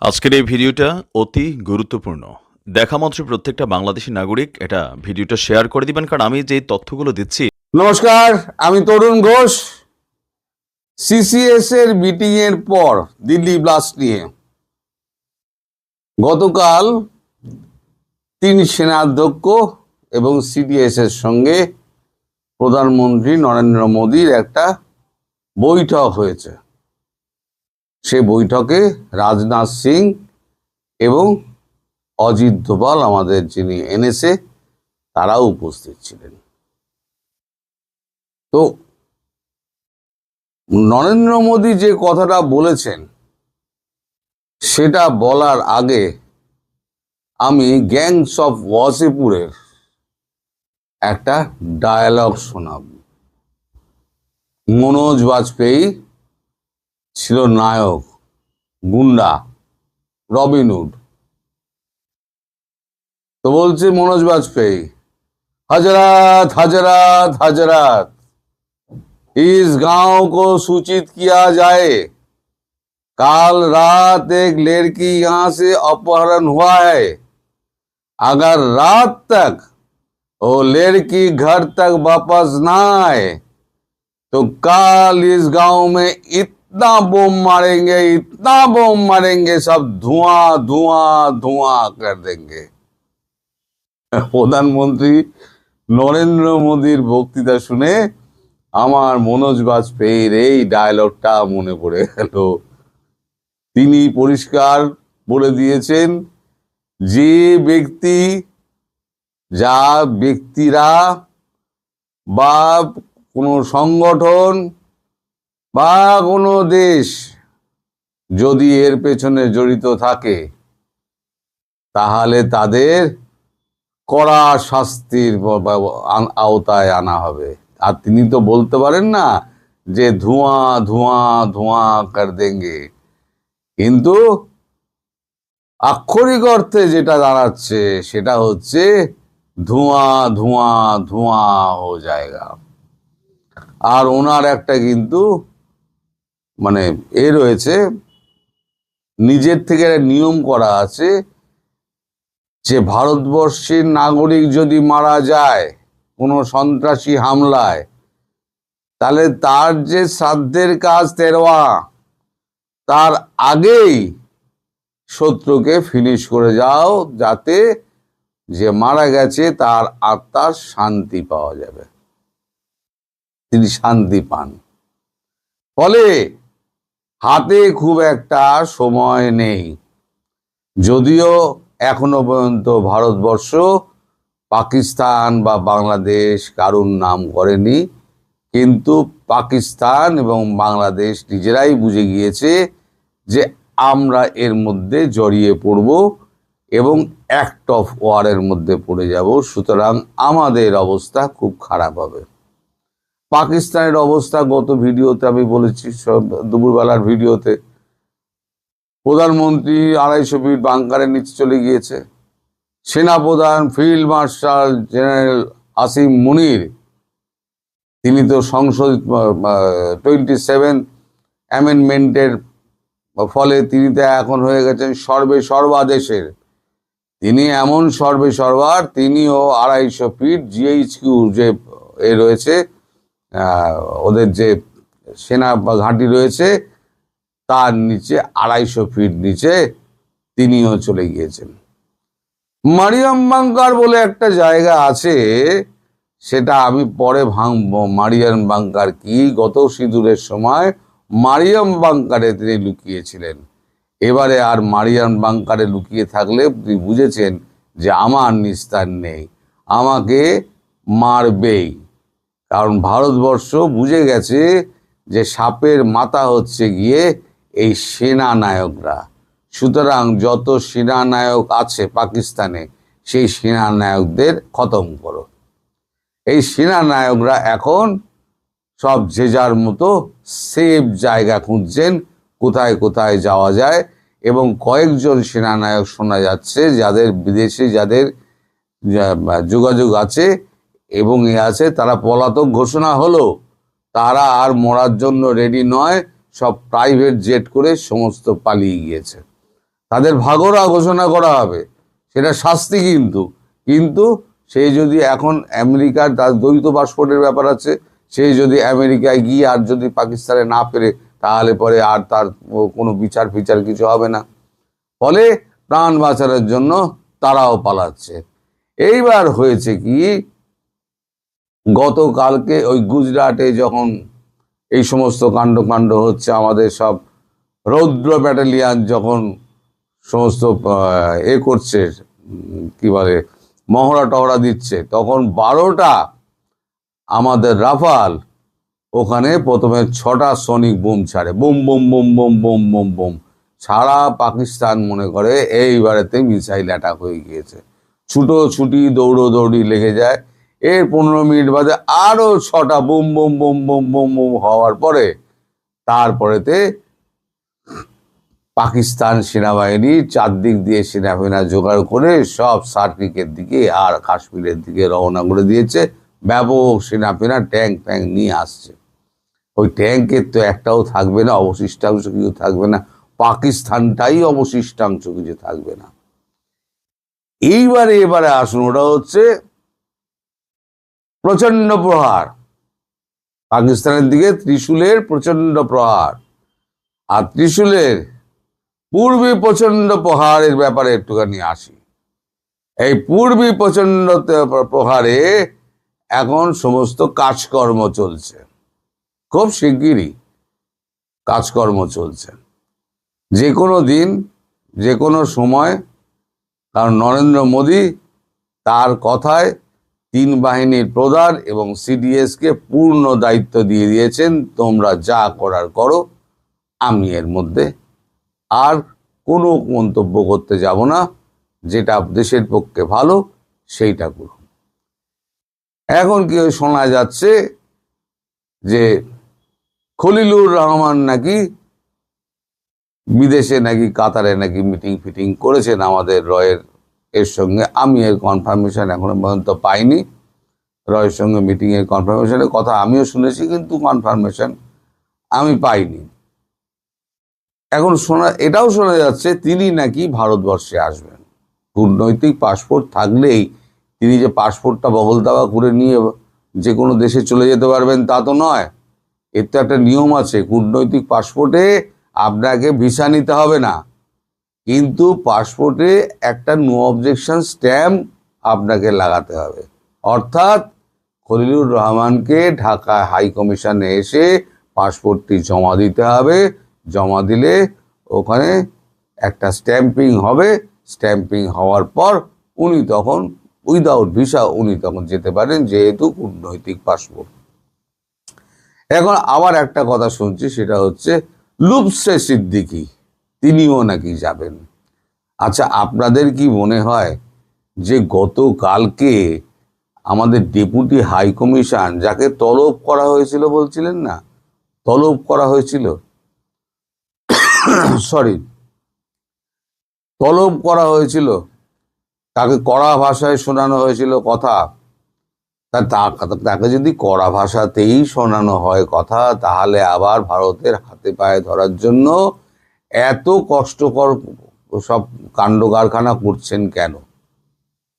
আজকের এই ভিডিওটা অতি গুরুত্বপূর্ণ। দেখা মাত্র প্রত্যেকটা বাংলাদেশি নাগরিক এটা ভিডিওটা শেয়ার করে দিবেন, কারণ আমি যে তথ্যগুলো দিচ্ছি। নমস্কার, আমি Tarun Ghosh. C C S এর মিটিং এর পর দিল্লি ব্লাস্ট নিয়ে। গতকাল তিন সেনাধ্যক্ষ এবং সিডিএস এর সঙ্গে প্রধানমন্ত্রী নরেন্দ্র মোদীর একটা বৈঠক হয়েছে। সে বৈঠকে রাজনাথ সিং এবং অজিত দোভাল আমাদের যিনি এনএসএ, তারাও উপস্থিত ছিলেন। তো নরেন্দ্র মোদী যে কথাটা বলেছেন, সেটা বলার আগে আমি গ্যাংস অফ ওয়াসিপুরের একটা ডায়ালগ শোনাব। মনোজ বাজপেয়ী ছিল নায়ক গুন্ডা রবিনহুড তো বলছে মনোজ বাজপেয়ী हजरत हजरत हजरत इस गांव को सूचित किया जाए काल रात एक लड़की यहां से अपहरण हुआ है अगर रात तक वो लड़की घर तक वापस ना आए तो काल इस गांव में इतना बोम मारेंगे इतना बोम मारेंगे सब धुआं धुआं धुआं कर देंगे প্রধানমন্ত্রী নরেন্দ্র মোদীর বক্তৃতা শুনে আমার মনোজ বাজপেয়ীর এই ডায়লগটা মনে পড়ে গেল তিনি পরিষ্কার বলে দিয়েছেন যে ব্যক্তি যা ব্যক্তিরা বা কোনো সংগঠন বা কোনো দেশ যদি এর পেছনে জড়িত থাকে, তাহলে তাদের কড়া শাস্তির আওতায় আনা হবে। আর তিনি তো বলতে পারেন না যে ধোঁয়া ধোঁয়া ধোঁয়া কর দেঙ্গে। কিন্তু আক্ষরিক অর্থে যেটা দাঁড়াচ্ছে সেটা হচ্ছে ধোঁয়া ধোঁয়া ধোঁয়া হো জায়গা। আর ওনার একটা কিন্তু মানে এ রয়েছে, নিজের থেকে নিয়ম করা আছে যে ভারতবর্ষের নাগরিক যদি মারা যায় কোনো সন্ত্রাসী হামলায়, তাহলে তার যে শ্রাদ্ধের কাজ তেরোয়া, তার আগেই শত্রুকে ফিনিশ করে যাও যাতে যে মারা গেছে তার আত্মার শান্তি পাওয়া যাবে। তিনি শান্তি পান। ফলে হাতে খুব একটা সময় নেই। যদিও এখনও পর্যন্ত ভারতবর্ষ পাকিস্তান বা বাংলাদেশ কারুর নাম করেনি, কিন্তু পাকিস্তান এবং বাংলাদেশ নিজেরাই বুঝে গিয়েছে যে আমরা এর মধ্যে জড়িয়ে পড়ব এবং অ্যাক্ট অফ ওয়ারের মধ্যে পড়ে যাব। সুতরাং আমাদের অবস্থা খুব খারাপ হবে। পাকিস্তানের অবস্থা গত ভিডিওতে আমি বলেছি, সব দুপুরবেলার ভিডিওতে। প্রধানমন্ত্রী আড়াইশো ফিট বাংকারের নিচে চলে গিয়েছে। সেনাপ্রধান, field marshal general Asim Munir, তিনি তো সংসদ টোয়েন্টি সেভেন অ্যামেন্ডমেন্টের ফলে তিনি তো এখন হয়ে গেছেন সর্বে সর্বাদেশের। তিনি এমন সর্বে সর্বার, তিনিও আড়াইশো ফিট জিএইচকিউ যে এ রয়েছে ওদের যে সেনা ঘাঁটি রয়েছে, তার নিচে আড়াইশো ফিট নিচে তিনিও চলে গিয়েছেন। মারিয়াম বাংকার বলে একটা জায়গা আছে, সেটা আমি পরে ভাঙবো। মারিয়াম বাংকার কি? গত সিঁদুরের সময় মারিয়াম বাংকারে তিনি লুকিয়েছিলেন। এবারে আর মারিয়াম বাংকারে লুকিয়ে থাকলে তিনি বুঝেছেন যে আমার নিস্তার নেই, আমাকে মারবেই। কারণ ভারতবর্ষ বুঝে গেছে যে সাপের মাথা হচ্ছে গিয়ে এই সেনা নায়করা সুতরাং যত সেনা নায়ক আছে পাকিস্তানে, সেই সেনা নায়কদের খতম করো। এই সেনা নায়করা এখন সব যে যার মতো সেফ জায়গা খুঁজছেন, কোথায় কোথায় যাওয়া যায় এবং কয়েকজন সেনানায়ক শোনা যাচ্ছে, যাদের বিদেশে যাদের যোগাযোগ আছে এবং এ আছে, তারা পলাতক ঘোষণা হলো, তারা আর মরার জন্য রেডি নয়, সব প্রাইভেট জেট করে সমস্ত পালিয়ে গিয়েছে। তাদের ভাগরা ঘোষণা করা হবে, সেটা শাস্তি কিন্তু কিন্তু সে যদি এখন আমেরিকার তার দ্বৈত পাসপোর্টের ব্যাপার আছে, সে যদি আমেরিকায় গিয়ে আর যদি পাকিস্তানে না পেরে তাহলে পরে আর তার কোনো বিচার ফিচার কিছু হবে না। ফলে প্রাণ বাঁচানোর জন্য তারাও পালাচ্ছে। এইবার হয়েছে কি গতকালকে ওই গুজরাটে যখন এই সমস্ত কাণ্ড কাণ্ড হচ্ছে, আমাদের সব রৌদ্র ব্যাটালিয়ান যখন সমস্ত এ করছে কি বলে, মহড়া টহরা দিচ্ছে, তখন বারোটা আমাদের রাফাল ওখানে প্রথমে ছটা সনিক বোম ছাড়ে, bomb bomb bomb bomb bomb bomb bomb. সারা পাকিস্তান মনে করে এইবারেতে মিসাইল অ্যাটাক হয়ে গিয়েছে। ছুটো ছুটি দৌড়ো দৌড়ি লেগে যায়। এর পনেরো মিনিট বাদে আরও ছটা বোম বোম বোম বোম বোম বোম হওয়ার পরে তারপরেতে পাকিস্তান সেনাবাহিনী চারদিক দিয়ে সেনাবাহিনী জোগাড় করে সব সার্কিকের দিকে আর কাশ্মীরের দিকে রওনা করে দিয়েছে। ব্যাপক সেনাফেনা ট্যাঙ্ক ট্যাঙ্ক নিয়ে আসছে। ওই ট্যাঙ্কের তো একটাও থাকবে না, অবশিষ্টাংশ কিছু থাকবে না। পাকিস্তানটাই অবশিষ্টাংশ কিছু থাকবে না। এইবারে এবারে আসুন, ওটা হচ্ছে প্রচণ্ড প্রহার। পাকিস্তানের দিকে ত্রিশূলের প্রচণ্ড প্রহার। আর ত্রিশূলের পূর্বী প্রচণ্ড প্রহারের ব্যাপারে একটুখানি আসি। এই পূর্বী প্রচণ্ড প্রহারে এখন সমস্ত কাজকর্ম চলছে। খুব শিগগিরই কাজকর্ম চলছে। যে কোনো দিন, যে কোনো সময় কারণ নরেন্দ্র মোদী তার কথায় তিন বাহিনীর প্রধান এবং সিডিএসকে পূর্ণ দায়িত্ব দিয়ে দিয়েছেন, তোমরা যা করার করো, আমি এর মধ্যে আর কোনো মন্তব্য করতে যাব না। যেটা দেশের পক্ষে ভালো, সেইটা করুন। এখন কি শোনা যাচ্ছে যে খলিলুর রহমান নাকি বিদেশে নাকি কাতারে নাকি মিটিং ফিটিং করেছেন আমাদের রয়ের এর সঙ্গে আমি এর কনফার্মেশন এখনও পর্যন্ত পাইনি। রয়ের সঙ্গে মিটিং এর কনফার্মেশনের কথা আমিও শুনেছি, কিন্তু কনফার্মেশন আমি পাইনি। এখন শোনা, এটাও শোনা যাচ্ছে, তিনি নাকি ভারতবর্ষে আসবেন। কূটনৈতিক পাসপোর্ট থাকলেই তিনি যে পাসপোর্টটা বগল দাবা করে নিয়ে যে কোনো দেশে চলে যেতে পারবেন তা তো নয়। এর তো একটা নিয়ম আছে, কূটনৈতিক পাসপোর্টে আপনাকে ভিসা নিতে হবে না। কিন্তু পাসপোর্টে একটা নো অবজেকশন স্ট্যাম্প আপনাকে লাগাতে হবে। অর্থাৎ খলিলুর রহমানকে ঢাকা হাই কমিশনে এসে পাসপোর্টটি জমা দিতে হবে। জমা দিলে ওখানে একটা স্ট্যাম্পিং হবে। স্ট্যাম্পিং হওয়ার পর উনি তখন উইদাউট ভিসা উনি তখন যেতে পারেন যেহেতু কূটনৈতিক পাসপোর্ট। এখন আবার একটা কথা শুনছি, সেটা হচ্ছে লুপসে সিদ্দিকি। তিনিও নাকি যাবেন। আচ্ছা আপনাদের কি মনে হয় যে গতকালকে আমাদের ডেপুটি হাই কমিশন যাকে তলব করা হয়েছিল বলছিলেন না? তলব করা হয়েছিল? সরি, তলব করা হয়েছিল। তাকে কড়া ভাষায় শোনানো হয়েছিল কথা। তা তাকে যদি কড়া ভাষাতেই শোনানো হয় কথা, তাহলে আবার ভারতের হাতে পায়ে ধরার জন্য এত কষ্টকর সব কাণ্ড কারখানা করছেন কেন?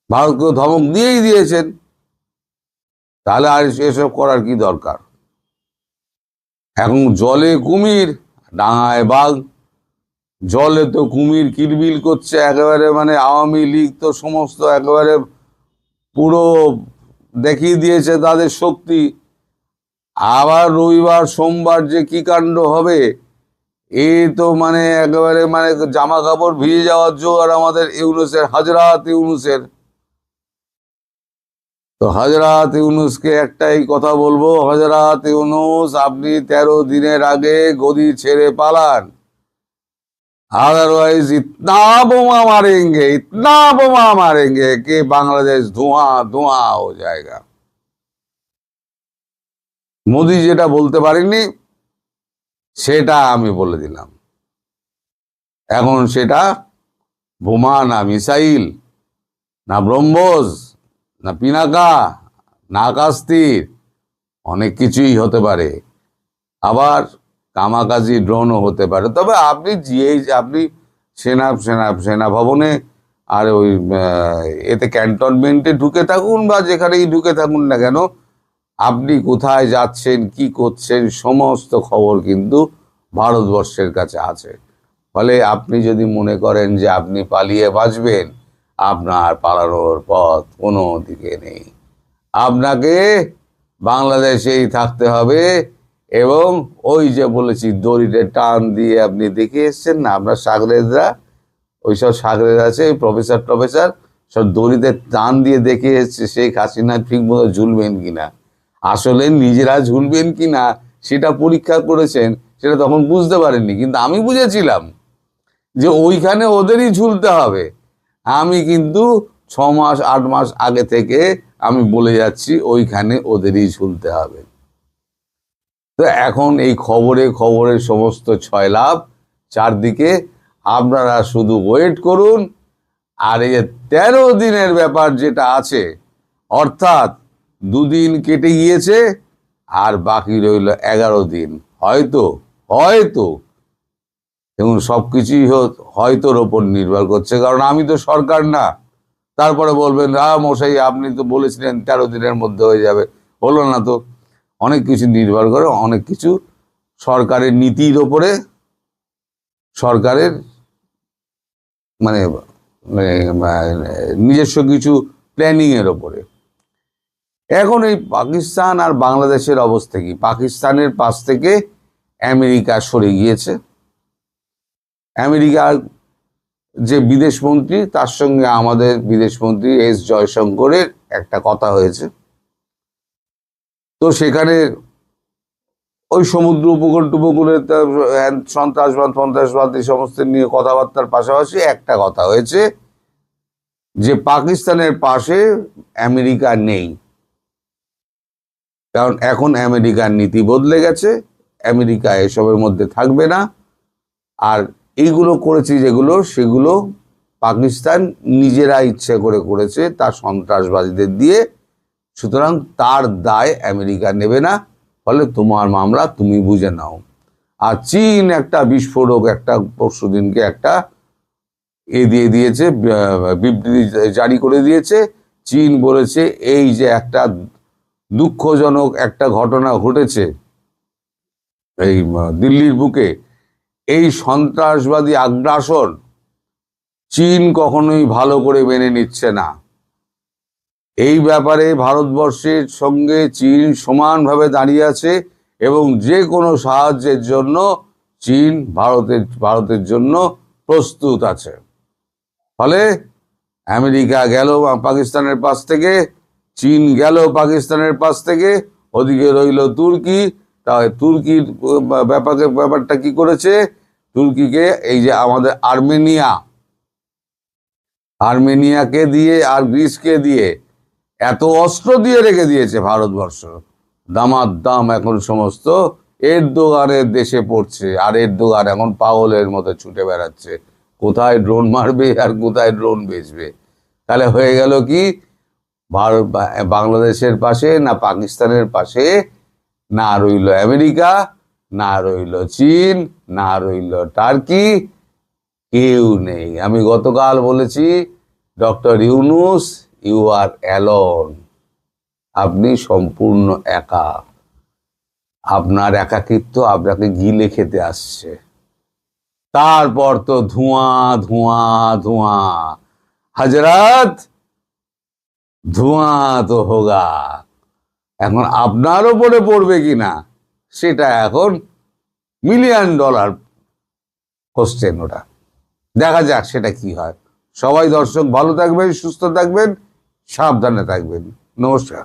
ভারতকে ধমক দিয়েই দিয়েছেন। তাহলে আর এসব করার কি দরকার? এখন জলে কুমির, ডাঙায় বাঘ, জলে তো কুমির কিলবিল করছে একেবারে মানে আওয়ামী লীগ তো সমস্ত একেবারে পুরো দেখিয়ে দিয়েছে তাদের শক্তি। আবার রবিবার, সোমবার যে কি কাণ্ড হবে এই তো মানে একেবারে মানে জামা কাপড় ভিজে যাওয়ার জোগার আমাদের ইউনুসের, হাজরাত ইউনুসের। তো হাজরাত ইউনুসকে একটাই কথা বলব, হাজরাত ইউনুস, আপনি ১৩ দিনের আগে গদি ছেড়ে পালান। আদারওয়াইজ ইতনা বোমা মারেঙ্গে, ইতনা বোমা মারেঙ্গে, কে বাংলাদেশ ধোঁয়া ধোঁয়া ও জায়গা। মোদি যেটা বলতে পারেননি সেটা আমি বলে দিলাম। এখন সেটা বোমা না মিসাইল, না ব্রহ্মোস, না পিনাকা, না কাস্তির, অনেক কিছুই হতে পারে। আবার কামাকাজি ড্রোনও হতে পারে। তবে আপনি যে আপনি সেনা সেনা সেনা ভবনে আর ওই এতে ক্যান্টনমেন্টে ঢুকে থাকুন বা যেখানেই ঢুকে থাকুন না কেন আপনি কোথায় যাচ্ছেন, কি করছেন, সমস্ত খবর কিন্তু ভারতবর্ষের কাছে আছে। ফলে আপনি যদি মনে করেন যে আপনি পালিয়ে বাঁচবেন, আপনার পালানোর পথ কোনো দিকে নেই। আপনাকে বাংলাদেশেই থাকতে হবে এবং ওই যে বলেছি, দড়িতে টান দিয়ে আপনি দেখে এসছেন না, আপনার সাগরেদরা ওই সব সাগরেদ আছে প্রফেসর টফেসর সব দড়িতে টান দিয়ে দেখে এসছে, শেখ ঠিক মতো ঝুলবেন কিনা। আসলে নিজেরা ঝুলবেন কি না সেটা পরীক্ষা করেছেন, সেটা তখন বুঝতে পারেননি। কিন্তু আমি বুঝেছিলাম যে ওইখানে ওদেরই ঝুলতে হবে। আমি কিন্তু ছ মাস, আট মাস আগে থেকে আমি বলে যাচ্ছি, ওইখানে ওদেরই ঝুলতে হবে। তো এখন এই খবরে, খবরের সমস্ত ছয় লাভ। চারদিকে আপনারা শুধু ওয়েট করুন। আর এই তেরো দিনের ব্যাপার যেটা আছে, অর্থাৎ দুদিন কেটে গিয়েছে আর বাকি রইল এগারো দিন। হয়তো হয়তো এবং সব কিছুই হয়তোর ওপর নির্ভর করছে কারণ আমি তো সরকার না। তারপরে বলবেন আ মশাই আপনি তো বলেছিলেন তেরো দিনের মধ্যে হয়ে যাবে। হলো না তো। অনেক কিছু নির্ভর করে অনেক কিছু সরকারের নীতির ওপরে সরকারের মানে মানে, মানে, নিজস্ব কিছু প্ল্যানিংয়ের ওপরে। এখন এই পাকিস্তান আর বাংলাদেশের অবস্থা কি? পাকিস্তানের পাশ থেকে আমেরিকা সরে গিয়েছে। আমেরিকার যে বিদেশমন্ত্রী তার সঙ্গে আমাদের বিদেশমন্ত্রী এস জয়শঙ্করের একটা কথা হয়েছে। তো সেখানে ওই সমুদ্র উপকূল টুপকূলে সন্ত্রাসবাদ সন্ত্রাসবাদ এই সমস্ত নিয়ে কথাবার্তার পাশাপাশি একটা কথা হয়েছে যে পাকিস্তানের পাশে আমেরিকা নেই। কারণ এখন আমেরিকার নীতি বদলে গেছে, আমেরিকা এসবের মধ্যে থাকবে না। আর এইগুলো করেছে যেগুলো, সেগুলো পাকিস্তান নিজেরা ইচ্ছে করে করেছে তার সন্ত্রাসবাদীদের দিয়ে। সুতরাং তার দায় আমেরিকা নেবে না, ফলে তোমার মামলা তুমি বুঝে নাও। আর চীন একটা বিস্ফোরক একটা পরশু দিনকে একটা এ দিয়ে দিয়েছে বিবৃতি জারি করে দিয়েছে। চীন বলেছে, এই যে একটা দুঃখজনক একটা ঘটনা ঘটেছে এই দিল্লির বুকে। এই সন্ত্রাসবাদী আগ্রাসন চীন কখনোই ভালো করে মেনে নিচ্ছে না। এই ব্যাপারে ভারতবর্ষের সঙ্গে চীন সমানভাবে দাঁড়িয়ে আছে এবং যে কোনো সাহায্যের জন্য চীন ভারতের ভারতের জন্য প্রস্তুত আছে। ফলে আমেরিকা গেল, পাকিস্তানের পাশ থেকে চীন গেল পাকিস্তানের পাশ থেকে, ওদিকে রইল তুর্কি। তাই তুর্কির ব্যাপারে ব্যাপারটা কি করেছে? তুর্কিকে, এই যে আমাদের আর্মেনিয়া, আর্মেনিয়াকে দিয়ে আর গ্রিসকে দিয়ে এত অস্ত্র দিয়ে রেখে দিয়েছে ভারতবর্ষ। দামার দাম এখন সমস্ত এর এরদোগানের দেশে পড়ছে, আর এর এরদোগান এখন পাগলের মতো ছুটে বেড়াচ্ছে। কোথায় ড্রোন মারবে আর কোথায় ড্রোন বেচবে? তাহলে হয়ে গেল কি? ভারত বাংলাদেশের পাশে না পাকিস্তানের পাশে? না রইল আমেরিকা, না রইল চীন, না রইল টার্কি, কেউ নেই। আমি গতকাল বলেছি, doctor Yunus you are alone আপনি সম্পূর্ণ একা। আপনার একাকিত্ব আপনাকে গিলে খেতে আসছে। তারপর তো ধোঁয়া ধোঁয়া ধোঁয়া। হজরত ধোঁয়া তো হোগা। এখন আপনার ওপরে পড়বে কিনা, সেটা এখন মিলিয়ন ডলার কোশ্চেন ওটা। দেখা যাক সেটা কি হয়। সবাই দর্শক, ভালো থাকবেন, সুস্থ থাকবেন, সাবধানে থাকবেন। নমস্কার।